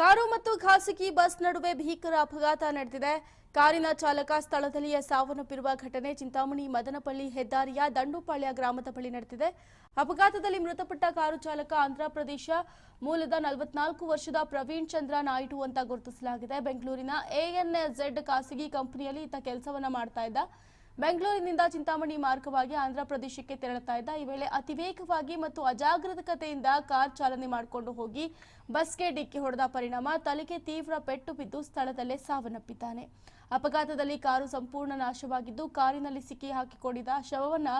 Car ಮತ್ತು ಖಾಸಗಿ bus ನಡುವೆ ಭೀಕರ ಅಪಘಾತ ನಡೆದಿದೆ. ಕಾರಿನ ಚಾಲಕ ಸ್ಥಳದಲ್ಲಿಯೇ ಸಾವನ್ನಪ್ಪಿರುವ ಘಟನೆ ಚಿಂತಾಮಣಿ ಮದನಪಳ್ಳಿ ಹೆದ್ದಾರಿಯ ದಂಡುಪಾಳ್ಯ ಗ್ರಾಮದ ಬಳಿ ನಡೆದಿದೆ. ಅಪಘಾತದಲ್ಲಿ ಮೃತಪಟ್ಟ ಕಾರು ಚಾಲಕ ಆಂಧ್ರಪ್ರದೇಶ, ಮೂಲದ ನಲವತ್ನಾಲ್ಕು ವರ್ಷದ ಪ್ರವೀಣ್ ಚಂದ್ರ ನಾಯ್ಡು ಅಂತ ಗುರುತಿಸಲಾಗಿದೆ. ಬೆಂಗಳೂರಿನ ಎಎನ್ಎಝೆಡ್ ಖಾಸಗಿ ಕಂಪನಿಯಲ್ಲಿ ಈತ ಕೆಲಸವನ್ನ ಮಾಡ್ತಾ ಇದ್ದ. ಬೆಂಗಳೂರಿನಿಂದ ಚಿಂತಾಮಣಿ ಮಾರ್ಗವಾಗಿ ಆಂಧ್ರಪ್ರದೇಶಕ್ಕೆ ತೆರಳುತ್ತಾ ಇದ್ದ ಈ ವೇಳೆ ಅತಿವೇಗವಾಗಿ ಮತ್ತು ಅಜಾಗೃತಕತೆಯಿಂದ ಕಾರ್ ಚಾಲನೆ ಮಾಡಿಕೊಂಡು ಹೋಗಿ ಬಸ್ಗೆ ಡಿಕ್ಕಿ ಹೊಡೆದ ಪರಿಣಾಮ ತಲೆಗೆ ತೀವ್ರ ಪೆಟ್ಟು ಬಿದ್ದು ಸ್ಥಳದಲ್ಲೇ ಸಾವನ್ನಪ್ಪಿದ್ದಾನೆ. ಅಪಘಾತದಲ್ಲಿ ಕಾರು ಸಂಪೂರ್ಣ ನಾಶವಾಗಿದ್ದು ಕಾರಿನಲ್ಲಿ ಸಿಕ್ಕಿ ಹಾಕಿಕೊಂಡಿದ್ದ ಶವವನ್ನ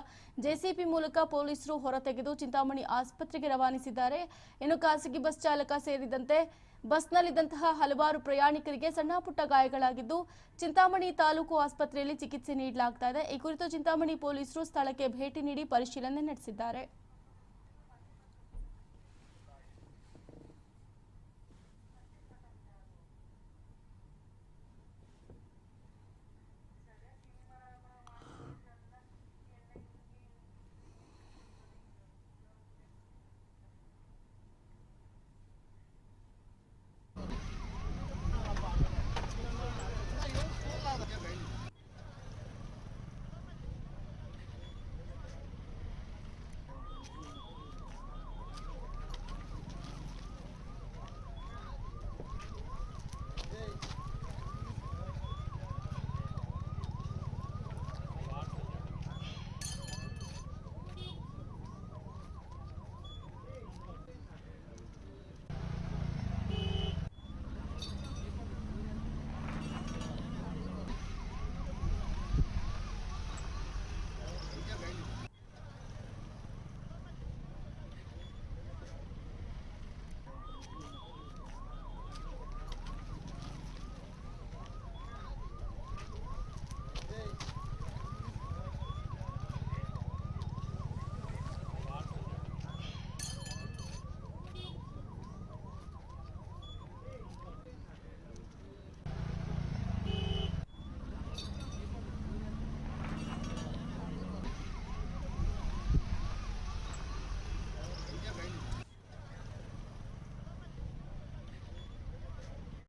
ಜೆಸಿಪಿ ಮೂಲಕ ಪೊಲೀಸರು ಹೊರತೆಗೆದು ಚಿಂತಾಮಣಿ ಆಸ್ಪತ್ರೆಗೆ ರವಾನಿಸಿದ್ದಾರೆ. ಇನ್ನು ಖಾಸಗಿ ಬಸ್ ಚಾಲಕ ಸೇರಿದಂತೆ ಬಸ್ನಲ್ಲಿದ್ದಂತಹ ಹಲವಾರು ಪ್ರಯಾಣಿಕರಿಗೆ ಸಣ್ಣ ಪುಟ್ಟ ಗಾಯಗಳಾಗಿದ್ದು ಚಿಂತಾಮಣಿ ತಾಲೂಕು ಆಸ್ಪತ್ರೆಯಲ್ಲಿ ಚಿಕಿತ್ಸೆ ನೀಡಲಾಗ್ತಾ ಈ ಕುರಿತು ಚಿಂತಾಮಣಿ ಪೊಲೀಸರು ಸ್ಥಳಕ್ಕೆ ಭೇಟಿ ನೀಡಿ ಪರಿಶೀಲನೆ ನಡೆಸಿದ್ದಾರೆ.